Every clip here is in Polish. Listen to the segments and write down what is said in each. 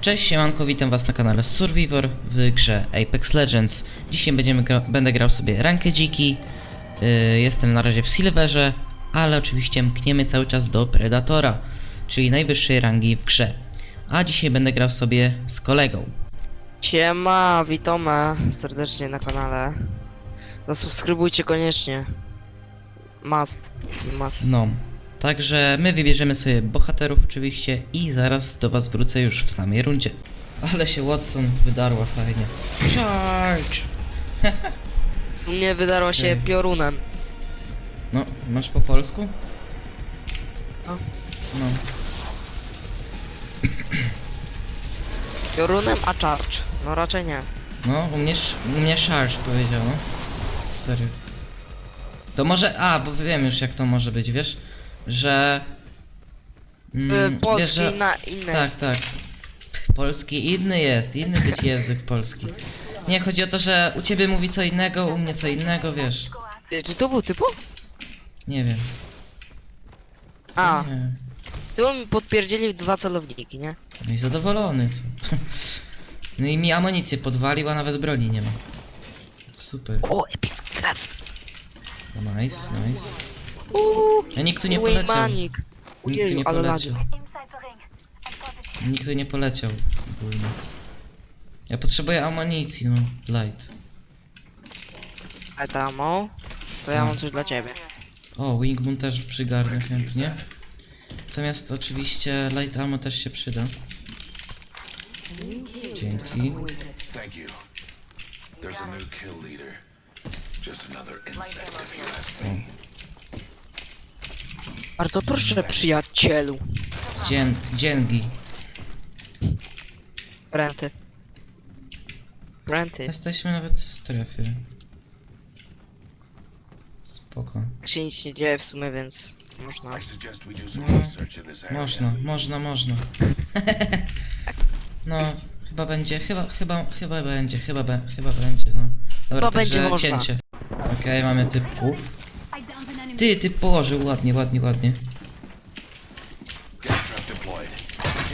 Cześć, siemanko, witam was na kanale Survivor w grze Apex Legends. Dzisiaj będziemy gra będę grał sobie rankę dziki. Yy, jestem na razie w Silverze, ale oczywiście mkniemy cały czas do Predatora, czyli najwyższej rangi w grze. A dzisiaj będę grał sobie z kolegą. Siema, witamy serdecznie na kanale. Zasubskrybujcie koniecznie. Must. Must. No, także my wybierzemy sobie bohaterów oczywiście i zaraz do was wrócę już w samej rundzie. Ale się Watson wydarła fajnie. Charge! U mnie wydarło się Okej. piorunem. No, masz po polsku? No. No. Piorunem, a charge. No raczej nie. No, u mnie, sz- u mnie charge powiedział, no. Serio. To może, a, bo wiem już jak to może być, wiesz? Że... Mm, wiesz, Polski że- na inne Tak, tak. Polski inny jest, inny być język polski. Nie, chodzi o to, że u ciebie mówi co innego, u mnie co innego, wiesz. Ty- Czy to był typu? Nie wiem. A, Nie. typu mi podpierdzielił dwa celowniki, nie? No i zadowolony. co. No i mi amunicję podwalił, a nawet broni nie ma. Super. O, epicki krew. No nice, nice. Uuu, A nikt tu nie poleciał. Waymanik. Nikt tu nie ale poleciał. Nikt tu nie poleciał ogólnie. Ja potrzebuję amunicji, no. Light. Etamo. To ja No. mam coś dla ciebie. O, Wingmoon też przygarnę chętnie. Natomiast oczywiście light ammo też się przyda. Dzięki. Thank you. There's a new kill leader. Just another insect, if you ask me. Bardzo proszę, przyjacielu. Dzień, dzięki. Renty. Renty. Jesteśmy nawet w strefie. Spoko. Tak się nic nie dzieje w sumie, więc można. I suggest we do some No. research in this area. Można, można, można. No, chyba będzie, chyba, chyba, chyba będzie, chyba, be, chyba będzie, no. Dobra, Chyba będzie można. cięcie. Okej, mamy typków. Ty, typ położył, ładnie, ładnie, ładnie.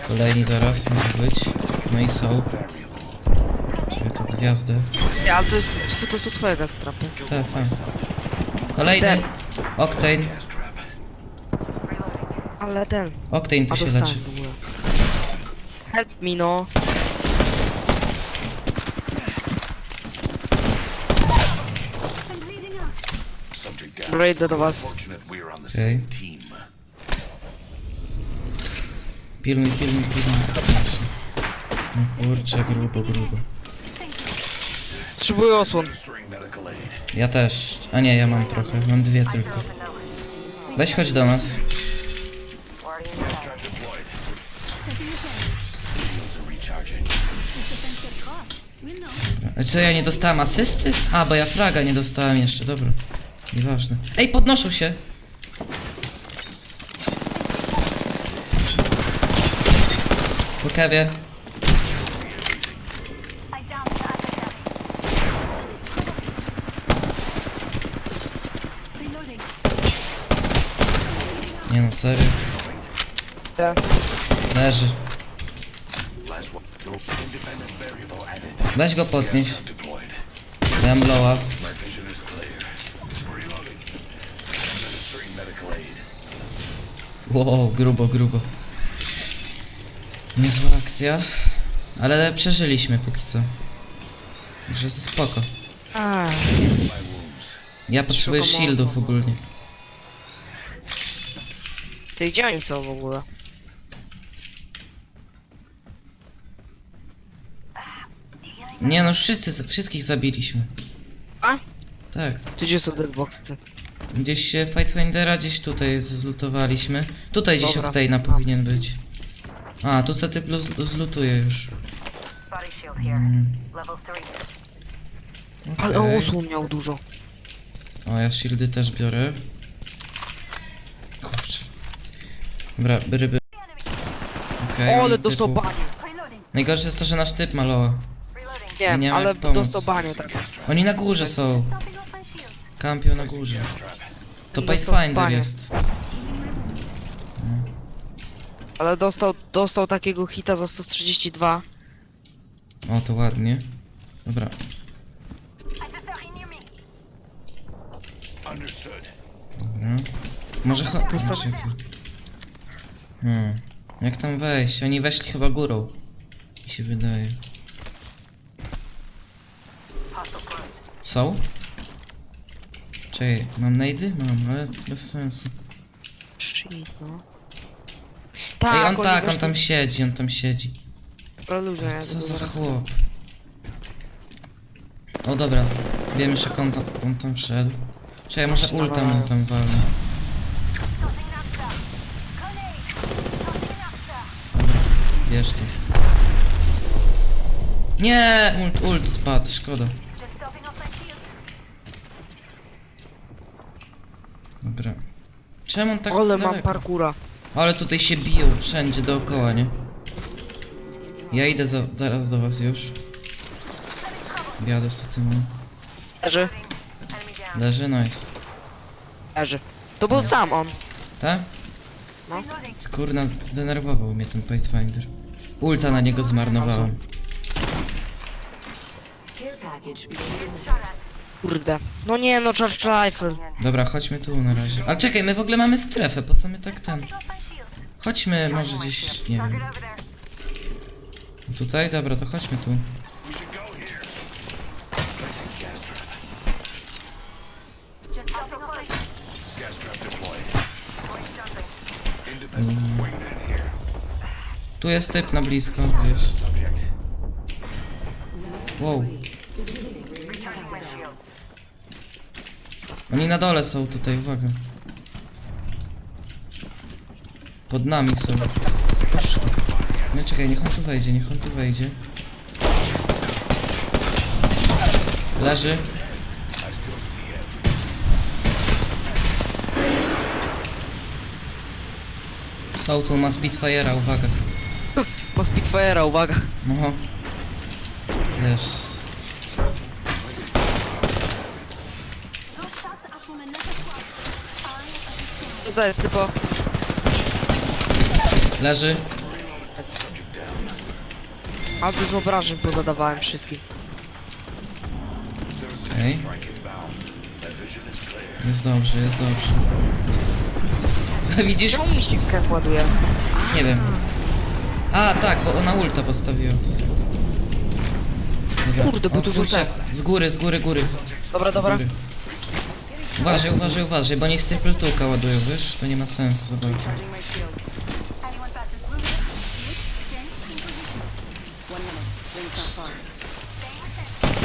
Kolejni zaraz może być. No i są. Żeby tu gwiazdę. Nie, ale to jest, to są twoje gastrapy. Tak, tak. Kolejny. Octane. Ale ten. Octane A tu się dostałem leczy. w ogóle. Help me no. Dobra, idę do was. Team. Pilnuj, pilnuj, pilnuj. No kurczę, grubo, grubo. Potrzebuję osłon. Ja też. A nie, ja mam trochę. Mam dwie tylko. Weź chodź do nas. Co, ja nie dostałem asysty? A, bo ja fraga nie dostałem jeszcze, dobra. Nieważne. Ej, podnoszą się! Po kewie. Nie no, serio. Te. Leży. Weź go podnieś. Trap deployed. Wow, grubo, grubo. Niezła akcja. Ale przeżyliśmy póki co. Także spoko. A. Ja potrzebuję Szukam shieldów osłon. ogólnie. ty gdzie oni są w ogóle? Nie no, wszyscy, wszystkich zabiliśmy. A? Tak. Ty gdzie są deadboxy? Gdzieś się Fightfindera gdzieś tutaj zlutowaliśmy. Tutaj gdzieś Dobra. Octane'a powinien być. A, tu co typ luz- zlutuje już. Body shield here. Mm, Level 3. Ale okej. osłon miał dużo. O, ja shieldy też biorę. Kurczę. Dobra, ryby. Okej. O, ale dostał banie. Reloading. Najgorsze jest to, że nasz typ maloła. Reloading. Nie, Nie ma ale pomóc. dostał banie tak. Oni na górze są. Kampią na górze. To Pathfinder banie. jest. Ale dostał, dostał takiego hita za 132. O, to ładnie. Dobra. Dobra. Może cho... Może... Hmm. Jak tam wejść? Oni weszli chyba górą. Mi się wydaje. Są? Czekaj, mam najdy? Mam, ale bez sensu. Shit, no. Ej, Tak, on oni tak, on tam siedzi, on tam siedzi. Ja Co tego za zaraz... chłop? O dobra, wiem już jak on tam, on tam wszedł. Czekaj, może ulta mu tam walnę. Wiesz to. Nie! Ult, ult spadł, szkoda. Just topping off my shield. Dobra. Czemu on tak Ale mam daleko? parkura. Ale tutaj się biją wszędzie dookoła, nie? Ja idę za, zaraz do was już. Jadę z tym. Leży. Leży, nice. leży. To był sam on. Tak? No. Skurna, denerwował mnie ten Pathfinder. Ulta na niego zmarnowałem. Shot at. Kurde. No nie, no Charge Rifle. Dobra, chodźmy tu na razie. Ale czekaj, my w ogóle mamy strefę, po co my tak ten... Chodźmy może gdzieś, nie wiem. Tutaj? Dobra, to chodźmy tu. Tu jest typ na blisko, wiesz. Wow. Oni na dole są tutaj, uwaga. Pod nami są. No czekaj, niech on tu wejdzie, niech on tu wejdzie. Leży. Są tu, ma Spitfire'a, uwaga. Ma Spitfire'a, uwaga. No. Wiesz. To jest, typo? Leży. A dużo obrażeń pozadawałem wszystkim. Okej. Jest dobrze, jest dobrze. Widzisz? Czemu mi się kef ładuje? Nie wiem. A, tak, bo ona ulta postawiła. Dobra. Kurde, bo O tu są kurczę, Z góry, z góry, góry. Dobra, dobra. Góry. Uważaj, uważaj, uważaj, bo niech Staple Tuka ładują, wiesz? To nie ma sensu za bardzo.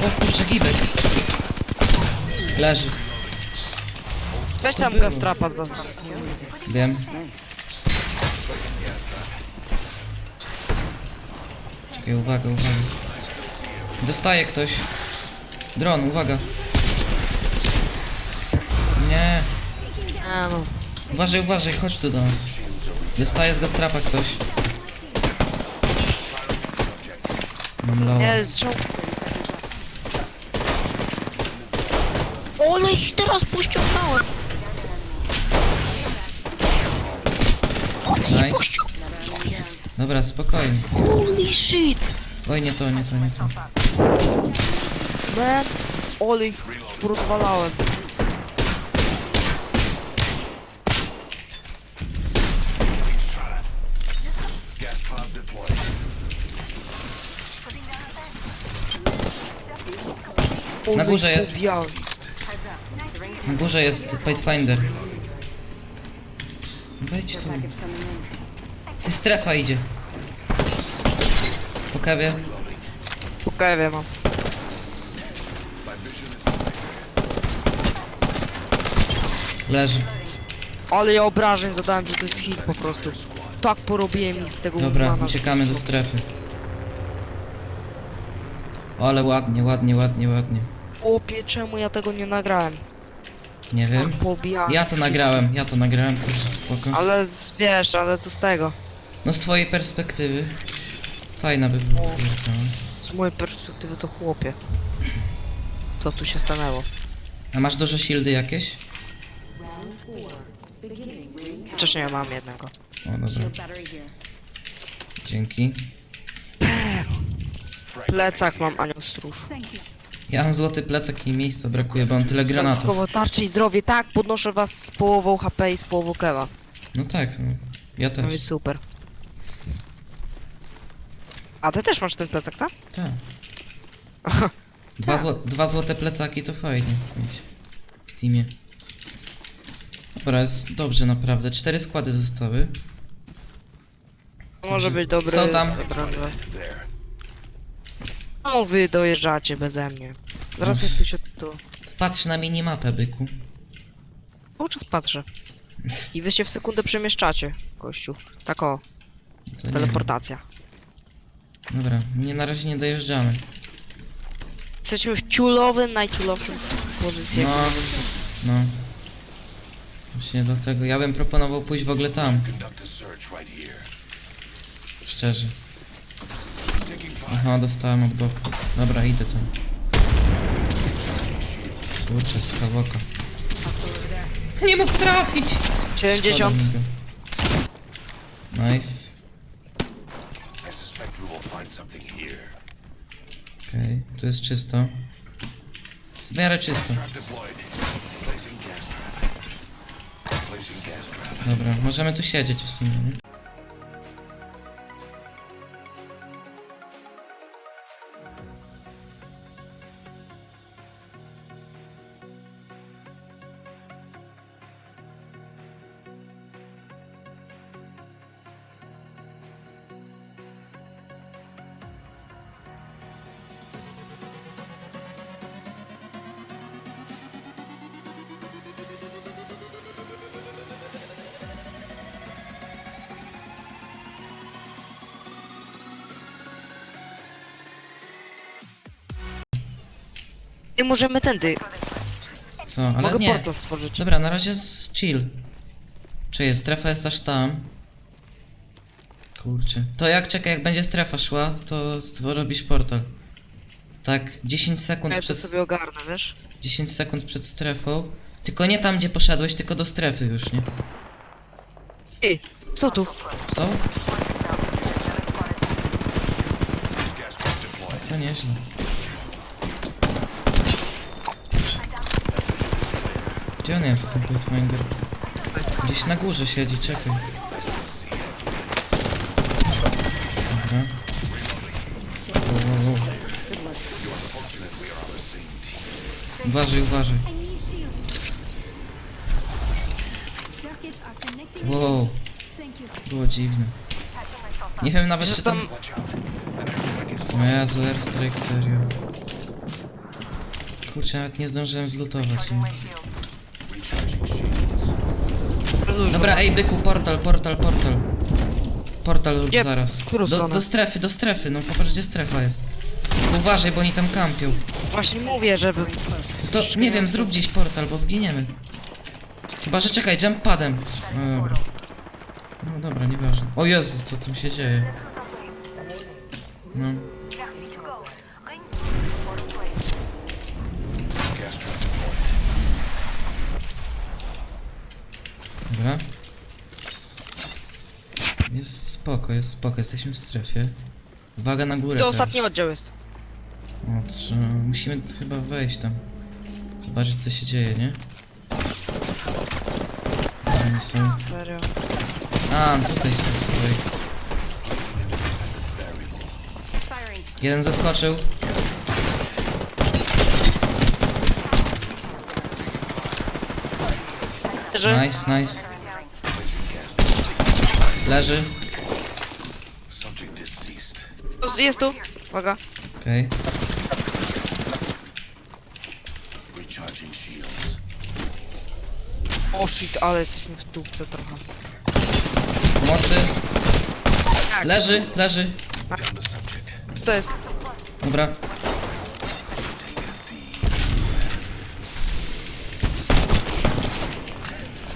O kurczę, gibek. Leży. Weź tam było? gastrapa z. Wiem. Czekaj, uwaga, uwaga. Dostaje ktoś. Dron, uwaga. Nie. No. Uważaj, uważaj, chodź tu do nas. Dostaje z gastrapa ktoś. Mam low. Nie, z? Ole ich teraz pościągnąłem! Ole ich Nice. pościągnąłem! Co jest? Dobra, spokojnie. Holy shit! Oj, nie to, nie to, nie to. Man! Ole ich porozwalałem. Na górze jest. Na górze jest Pathfinder. Wejdź tu. Ty strefa idzie. Po kawie. Po kawie mam. Leży. Ale ja obrażeń zadałem, że to jest hit po prostu. Tak porobiłem ich z tego Dobra, że uciekamy do strefy. Ale ładnie, ładnie, ładnie, ładnie. Chłopie, czemu ja tego nie nagrałem? Nie wiem. pobijałem Ja to wszystkich. nagrałem, ja to nagrałem, także spoko. Ale z, wiesz, ale co z tego? No z twojej perspektywy. Fajna by była. O. Z mojej perspektywy to chłopie. Co tu się stanęło? A masz duże shieldy jakieś? Wcześniej mam jednego. O, dobra. Dzięki. Plecak mam, anioł stróż. Thank you. Ja mam złoty plecak i miejsca brakuje, bo mam tyle granatów. Dodatkowo tarczy i zdrowie, tak, podnoszę was z połową HP i z połową kewa. No tak, no. Ja No i też. super. A ty też masz ten plecak, tak? Tak. Dwa, zło dwa złote plecaki to fajnie mieć w teamie. Dobra, jest dobrze naprawdę. Cztery składy zostały. To może być dobry... Są tam. dobra, dobra. No wy dojeżdżacie beze mnie. Zaraz mnie tu się tu... Patrz na minimapę, byku. Cały czas patrzę. I wy się w sekundę przemieszczacie, gościu. Tak o, To nie teleportacja. Dobra, nie na razie nie dojeżdżamy. Jesteśmy w ciulowym, najciulowszym pozycji. No. No. Właśnie dlatego. Ja bym proponował pójść w ogóle tam. Szczerze. Aha, dostałem od boku. Dobra, idę tam. Kurczę, z kawoka. Nie mógł trafić! 70. Szkoda mi go. Nice. I suspect we will find something here. Okej, tu jest czysto. W miarę czysto. Trap deployed. Placing gas trap. Placing gas trap. Dobra, możemy tu siedzieć w sumie, nie? I możemy tędy. Co, ale Mogę nie. portal stworzyć. Dobra, na razie z chill. Czy jest strefa jest aż tam? Kurczę. To jak czekaj, jak będzie strefa szła, to stwo- robisz portal. Tak, 10 sekund Ja to przed sobie ogarnę, wiesz? 10 sekund przed strefą. Tylko nie tam gdzie poszedłeś, tylko do strefy już, nie? Ej, co tu? Co? Gas trap deployed. To nieźle. Gdzie on jest, ten Pathfinder? Gdzieś na górze siedzi, czekaj. Dobra. Uważaj, uważaj. Wow, było dziwne. Nie wiem nawet czy tam... O Jezu, airstrike, serio. Kurczę, nawet nie zdążyłem zlutować. Nie? Dobra, ej byku, portal, portal, portal. Portal Gdzie? zaraz. W którą Do, stronę? do strefy, do strefy, no popatrz gdzie strefa jest. Uważaj, bo oni tam kampią. Właśnie mówię, żeby... To nie wiem, zrób gdzieś portal, bo zginiemy. Chyba, że czekaj, jump padem. No dobra. No dobra, nieważne. O Jezu, co tam się dzieje? No. Dobra. Jest spoko, jest spoko, jesteśmy w strefie. Uwaga na górę To teraz. ostatni oddział jest. O, że musimy chyba wejść tam. Zobaczyć co się dzieje, nie? Oni są. Serio. A, tutaj są stoi. Jeden zaskoczył. Że... Nice, nice. Leży. Jest tu. Uwaga. Okej. O shit, ale jesteśmy w dupce trochę. Pomocy. Tak, Leży, leży. To jest. Dobra.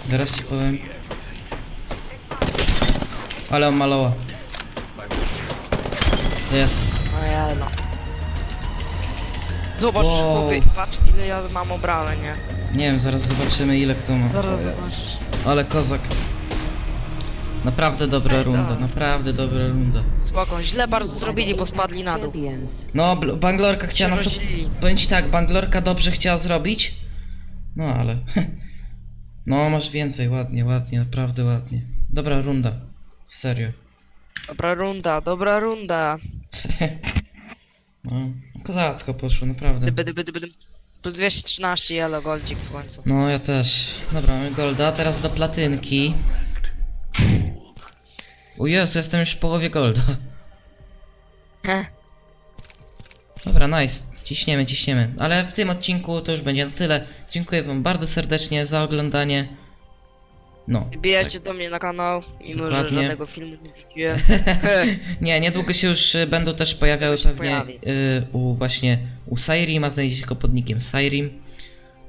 Teraz ci powiem. Ale on maloła. Jest. O ja no. Zobacz, Wow. chłopie, patrz ile ja mam obrażeń, nie? Nie wiem, zaraz zobaczymy ile kto ma. Zaraz zobaczysz. Ale kozak. Naprawdę dobra Ej, runda, tak. naprawdę dobra runda. Spoko, źle bardzo zrobili, bo spadli na dół. No, Bl- Banglorka chciała nas... rozdzielili. Powiem ci tak, Banglorka dobrze chciała zrobić. No ale... No, masz więcej, ładnie, ładnie, naprawdę ładnie. Dobra runda. Serio. Dobra runda, dobra runda. No, kozacko poszło, naprawdę. Dyby, dyby, dyby, dyby. Plus 213 yellow goldzik w końcu. No, ja też. Dobra, mamy golda, teraz do platynki. O Jezu, jestem już w połowie golda. Heh. Dobra, nice. Ciśniemy, ciśniemy. Ale w tym odcinku to już będzie na tyle. Dziękuję wam bardzo serdecznie za oglądanie. No. Wbijajcie do mnie na kanał, mimo że Dokładnie. żadnego filmu nie wrzuciłem. Nie, niedługo się już y, będą też pojawiały pewnie pojawi. y, u właśnie u Sairima, znajdziecie go pod nickiem Sairim.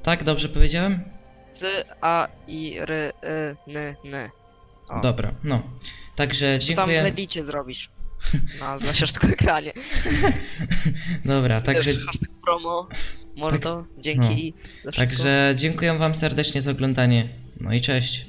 Tak, dobrze powiedziałem? C, A, I, R, Y, N, N. O. Dobra, no. Także Czy tam w dziękuję. Zrobisz? No, znasz tylko ekranie. Dobra, także. Hashtag promo, mordo, dzięki za wszystko. także dziękuję wam serdecznie za oglądanie. No i cześć.